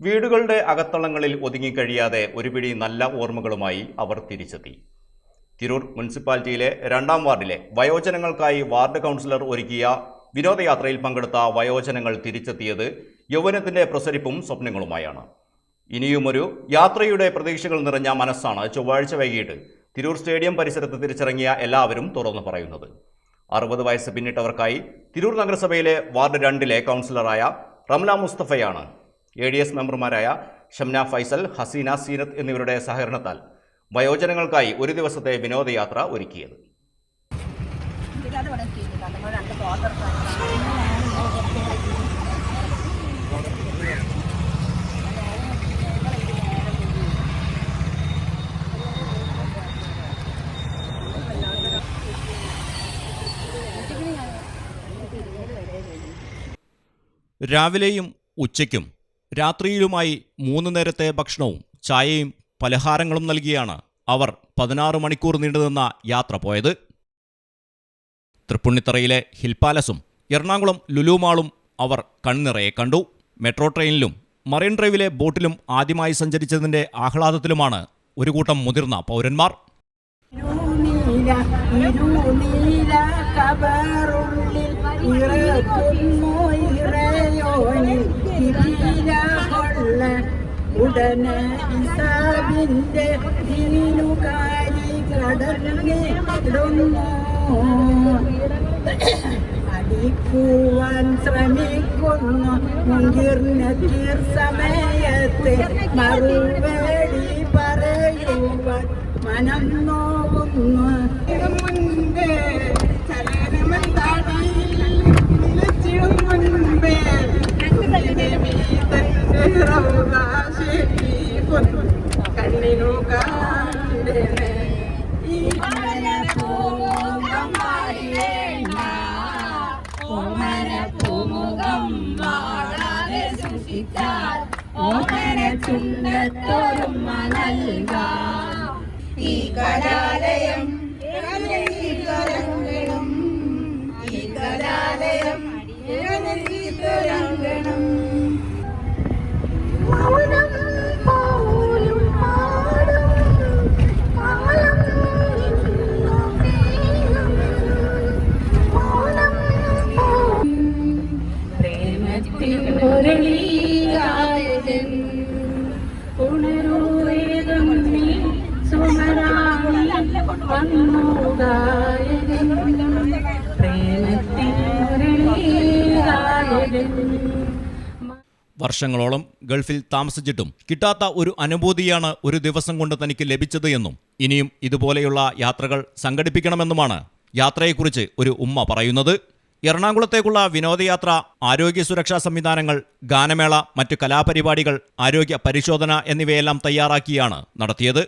വീടുകളുടെ അകത്തളങ്ങളിൽ ഒതുങ്ങിക്കഴിയാതെ ഒരു പിടി നല്ല ഓർമ്മകളുമായി അവർ തിരിച്ചെത്തി. തിരൂർ മുനിസിപ്പാലിറ്റിയിലെ രണ്ടാം വാർഡിലെ വയോജനങ്ങൾക്കായി വാർഡ് കൗൺസിലർ ഒരുക്കിയ വിനോദയാത്രയിൽ പങ്കെടുത്ത വയോജനങ്ങൾ തിരിച്ചെത്തിയത് യൗവനത്തിന്റെ പ്രസരിപ്പും സ്വപ്നങ്ങളുമായാണ്. ഇനിയുമൊരു യാത്രയുടെ പ്രതീക്ഷകൾ നിറഞ്ഞ മനസ്സാണ് ചൊവ്വാഴ്ച വൈകിട്ട് തിരൂർ സ്റ്റേഡിയം പരിസരത്ത് തിരിച്ചിറങ്ങിയ എല്ലാവരും തുറന്നു പറയുന്നത്. അറുപത് വയസ്സ് പിന്നിട്ടവർക്കായി തിരൂർ നഗരസഭയിലെ വാർഡ് രണ്ടിലെ കൗൺസിലറായ റംല മുസ്തഫയാണ് എ ഡി എസ് മെമ്പർമാരായ ഷംന ഫൈസൽ ഹസീന സീനത്ത് എന്നിവരുടെ സഹകരണത്താൽ വയോജനങ്ങൾക്കായി ഒരു ദിവസത്തെ വിനോദയാത്ര ഒരുക്കിയത്. രാവിലെയും ഉച്ചയ്ക്കും രാത്രിയിലുമായി മൂന്ന് നേരത്തെ ഭക്ഷണവും ചായയും പലഹാരങ്ങളും നൽകിയാണ് അവർ പതിനാറ് മണിക്കൂർ നീണ്ടുനിന്ന യാത്ര പോയത്. തൃപ്പുണ്ണിത്തറയിലെ ഹിൽ പാലസും എറണാകുളം ലുലുമാളും അവർ കൺനിറയെ കണ്ടു. മെട്രോ ട്രെയിനിലും മറൈൻ ഡ്രൈവിലെ ബോട്ടിലും ആദ്യമായി സഞ്ചരിച്ചതിന്റെ ആഹ്ലാദത്തിലുമാണ് ഒരു കൂട്ടം മുതിർന്ന പൗരന്മാർ. ഇരുനീല ഉടനെ ഇസാബിന്റെ ദീനുകാരി കടന്നിടുന്നു അടിക്കുവാൻ ശ്രമിക്കുന്നു മുങ്കിർനക്കീർ സമയത്ത് മറുപടി പറയുവാൻ മനം നോവുന്നു നൽകാം ഈ കലാലയം തുടങ്ങണം ഈ കലാലയം വർഷങ്ങളോളം ഗൾഫിൽ താമസിച്ചിട്ടും കിട്ടാത്ത ഒരു അനുഭൂതിയാണ് ഒരു ദിവസം കൊണ്ട് തനിക്ക് ലഭിച്ചത് എന്നും ഇനിയും ഇതുപോലെയുള്ള യാത്രകൾ സംഘടിപ്പിക്കണമെന്നുമാണ് യാത്രയെക്കുറിച്ച് ഒരു ഉമ്മ പറയുന്നത്. എറണാകുളത്തേക്കുള്ള വിനോദയാത്ര ആരോഗ്യ സുരക്ഷാ സംവിധാനങ്ങൾ ഗാനമേള മറ്റു കലാപരിപാടികൾ ആരോഗ്യ പരിശോധന എന്നിവയെല്ലാം തയ്യാറാക്കിയാണ് നടത്തിയത്.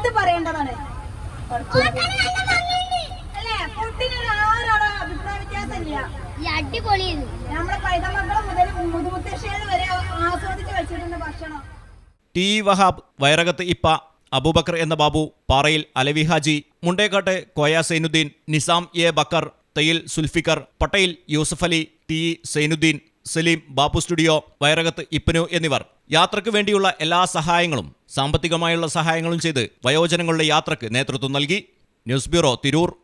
എടുത്ത് പറയേണ്ടതാണ്? നമ്മുടെ പൈതമക്കളെ മുതൽ മുതുമുത്തശ്ശേരി വരെ ആസ്വദിച്ച് വെച്ചിട്ടുണ്ട് ഭക്ഷണം. ടി വഹാബ് വയറകത്ത് ഇപ്പ അബൂബക്കർ എന്ന Babu Parayil Alavi Haji Mundekkat Koya Sainudheen Nizam A Backer Thayyil Sulfikar Pattayil Yusuf Ali T Sainudheen Saleem Bappu studio Vayarakath Ippanu എന്നിവർ. യാത്രയ്ക്ക് വേണ്ടിയുള്ള എല്ലാ സഹായങ്ങളും സാമ്പത്തികമായുള്ള സഹായങ്ങളും ചെയ്ത് വയോജനങ്ങളുടെ യാത്രയ്ക്ക് നേതൃത്വം നൽകി. News bureau Tirur.